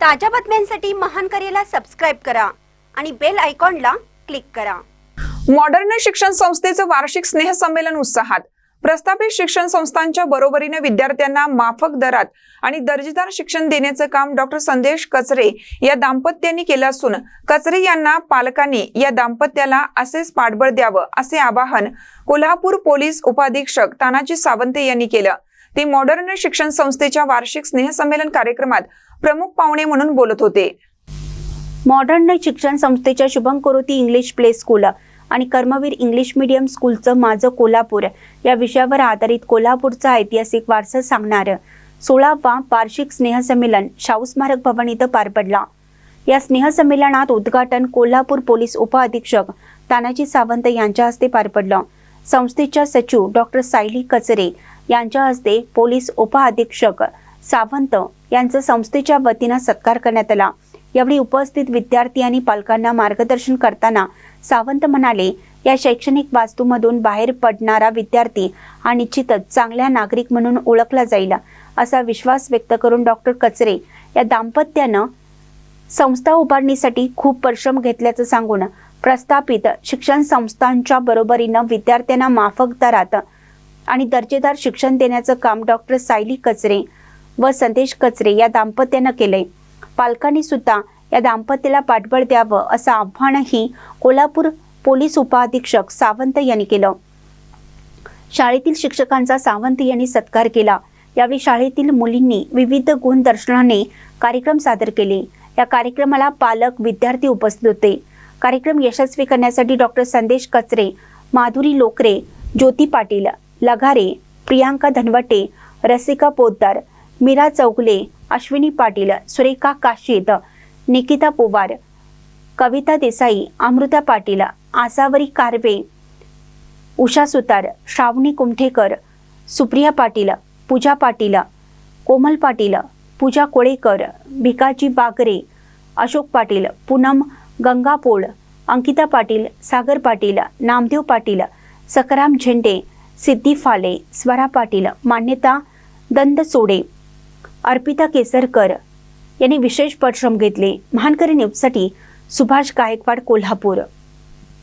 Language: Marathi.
ताज्या बातम्यांसाठी महान करेला सबस्क्राईब करा आणि बेल आयकॉनला क्लिक करा. मॉडर्न शिक्षण संस्थेचं वार्षिक स्नेहसंमेलन उत्साहात. प्रस्थापित शिक्षण संस्थांच्या बरोबरीने विद्यार्थ्यांना माफक दरात आणि दर्जेदार शिक्षण देण्याचं काम डॉक्टर संदेश कचरे या दाम्पत्यांनी केलं असून कचरे यांना पालकांनी या दाम्पत्याला असेच पाठबळ द्यावं असे आवाहन कोल्हापूर पोलीस उपाधीक्षक तानाजी सावंते यांनी केलं. ते मॉडर्न शिक्षण संस्थेच्या वार्षिक स्नेहसंमेलन कार्यक्रमात प्रमुख पाहुणे म्हणून बोलत होते. मॉडर्न शिक्षण संस्थेच्या शुभंकरोती इंग्लिश प्ले स्कूल आणि कर्मवीर इंग्लिश मीडियम स्कूलचं माझं कोल्हापूर या विषयावर आधारित कोल्हापूरचा ऐतिहासिक वारसा सांगणारं. सोळावा वार्षिक स्नेहसंमेलन शाहू स्मारक भवन इथं पार पडला. या स्नेहसंमेलनात उद्घाटन कोल्हापूर पोलीस उपअधीक्षक तानाजी सावंत यांच्या हस्ते पार पडलं. संस्थेच्या सचिव डॉक्टर सायली कचरे यांच्या हस्ते पोलीस उपअधीक्षक सावंत यांचा संस्थेच्या वतीनं सत्कार करण्यात आला. यावेळी उपस्थित विद्यार्थी आणि पालकांना मार्गदर्शन करताना सावंत म्हणाले या शैक्षणिक वास्तूमधून बाहेर पडणारा विद्यार्थी हा निश्चितच चांगल्या नागरिक म्हणून ओळखला जाईल असा विश्वास व्यक्त करून डॉक्टर कचरे या दाम्पत्यानं संस्था उभारणीसाठी खूप परिश्रम घेतल्याचं सांगून प्रस्थापित शिक्षण संस्थांच्या बरोबरीनं विद्यार्थ्यांना माफक दरात आणि दर्जेदार शिक्षण देण्याचं काम डॉक्टर सायली कचरे व संदेश कचरे या दाम्पत्यानं केलंय. पालकांनी सुद्धा या दाम्पत्याला पाठबळ द्यावं असं आव्हानही कोल्हापूर पोलीस उपअधीक्षक सावंत यांनी केलं. शाळेतील शिक्षकांचा सावंत यांनी सत्कार केला. यावेळी शाळेतील मुलींनी विविध गुणदर्शनाने कार्यक्रम सादर केले. या कार्यक्रमाला पालक विद्यार्थी उपस्थित होते. कार्यक्रम यशस्वी करण्यासाठी डॉक्टर संदेश कचरे माधुरी लोकरे ज्योती पाटील लगारे प्रियांका धनवटे रसिका पोद्दार मीरा चौगले अश्विनी पाटील सुरेखा काशीद निकिता पोवार कविता देसाई अमृता पाटील आसावरी कारवे उषा सुतार श्रावणी कुमठेकर सुप्रिया पाटील पूजा पाटील कोमल पाटील पूजा कोळेकर भिकाजी बागरे अशोक पाटील पूनम गंगापोळ अंकिता पाटील सागर पाटील नामदेव पाटील सकराम झेंडे सिद्धी फाले स्वरा पाटील मान्यता दंद सोडे अर्पिता केसरकर यांनी विशेष परिश्रम घेतले. महानकरी न्यूजसाठी सुभाष गायकवाड कोल्हापूर.